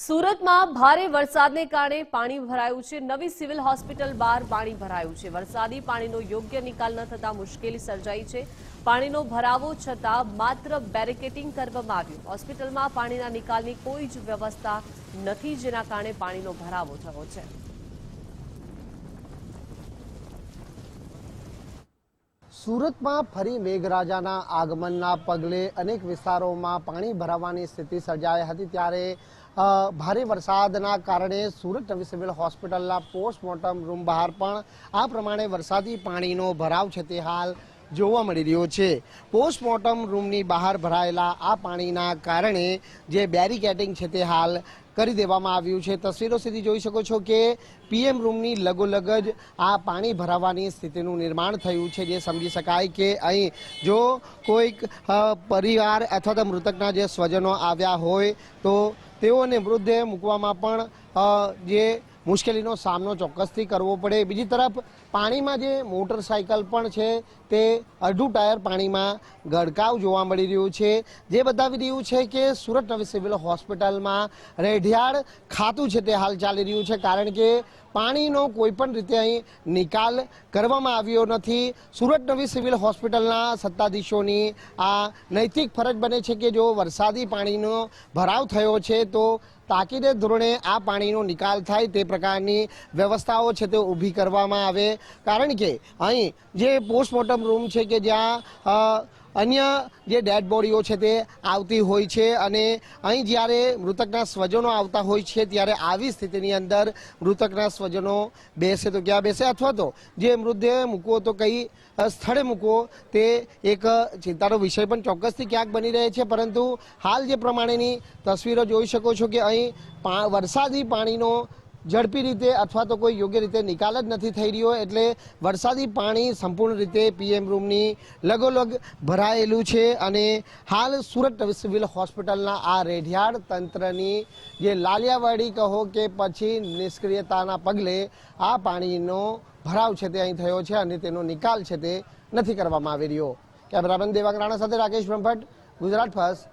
સુરતમાં ભારે વરસાદને કારણે પાણી ભરાયું છે. નવી સિવિલ હોસ્પિટલ બહાર પાણી ભરાયું છે. વરસાદી પાણીનો યોગ્ય નિકાલ ન થતા મુશ્કેલી સર્જાઈ છે. પાણીનો ભરાવો છતાં માત્ર બેરિકેટિંગ કરવામાં આવ્યું. હોસ્પિટલમાં પાણીના નિકાલની કોઈ જ વ્યવસ્થા નથી, જેના કારણે પાણીનો ભરાવો થયો છે. સુરતમાં ફરી મેઘરાજાના આગમનના પગલે અનેક વિસ્તારોમાં પાણી ભરાવાની સ્થિતિ સર્જાઈ હતી ત્યારે ભારે વરસાદના કારણે સુરત નવી સિવિલ હોસ્પિટલના પોસ્ટમોર્ટમ રૂમ બહાર પણ આ પ્રમાણે વરસાદી પાણીનો ભરાવ છે તે હાલ જોવા મળી રહ્યો છે. પોસ્ટમોર્ટમ રૂમની બહાર ભરાયેલા આ પાણીના કારણે જે બેરિકેટિંગ છે તે હાલ કરી દેવામાં આવ્યું છે. તસવીરો સીધી જોઈ શકો છો કે પીએમ રૂમની લગોલગ જ આ પાણી ભરાવાની સ્થિતિનું નિર્માણ થયું છે. જે સમજી શકાય કે અહીં જો કોઈક પરિવાર અથવા તો મૃતકના જે સ્વજનો આવ્યા હોય તો તેઓને મૃતદેહ મૂકવામાં પણ જે મુશ્કેલીનો સામનો ચોક્કસથી કરવો પડે. બીજી તરફ, પાણીમાં જે મોટરસાયકલ પણ છે, તે અડધું ટાયર પાણીમાં ગડકાવ જોવા મળી રહ્યું છે. જે બતાવી રહ્યું છે કે સુરત નવી સિવિલ હોસ્પિટલમાં રેઢિયાળ ખાતું છે તે હાલ ચાલી રહ્યું છે. કારણ કે પાણીનો કોઈ પણ રીતે અહીં નિકાલ કરવામાં આવ્યો નથી. સુરત નવી સિવિલ હોસ્પિટલના સત્તાધીશોની આ નૈતિક ફરજ બને છે કે જો વરસાદી પાણીનો ભરાવ થયો છે, તો તાકીદે ધોરણે આ પાણીનો નિકાલ થાય તે પ્રકારની વ્યવસ્થાઓ છે તે ઊભી કરવામાં આવે. કારણ કે અહીં જે પોસ્ટમોર્ટમ રૂમ છે કે જ્યાં અન્ય જે ડેડ બોડીઓ છે તે આવતી હોય છે અને અહીં જ્યારે મૃતકના સ્વજનો આવતા હોય છે ત્યારે આવી સ્થિતિની અંદર મૃતકના સ્વજનો બેસે તો ક્યાં બેસે? અથવા તો જે મૃતદેહ મૂકવો તો કઈ સ્થળે મૂકવો તે એક ચિંતાનો વિષય પણ ચોક્કસથી ક્યાંક બની રહે છે. પરંતુ હાલ જે પ્રમાણેની તસવીરો જોઈ શકો છો કે અહીં વરસાદી પાણીનો ઝડપી રીતે અથવા તો કોઈ યોગ્ય રીતે નિકાલ જ નથી થઈ રહ્યો એટલે વરસાદી પાણી સંપૂર્ણ રીતે પીએમ રૂમની લગોલગ ભરાયેલું છે અને હાલ સુરત સિવિલ હોસ્પિટલના આ રેઢિયાળ તંત્રની જે લાલિયાવાડી કહો કે પછી નિષ્ક્રિયતાના પગલે આ પાણીનો ભરાવ છે તે અહીં થયો છે અને તેનો નિકાલ છે તે નથી કરવામાં આવી રહ્યો. કેમેરામેન દેવાંગ રાણા સાથે રાકેશ બ્રહ્મભટ્ટ, ગુજરાત ફર્સ્ટ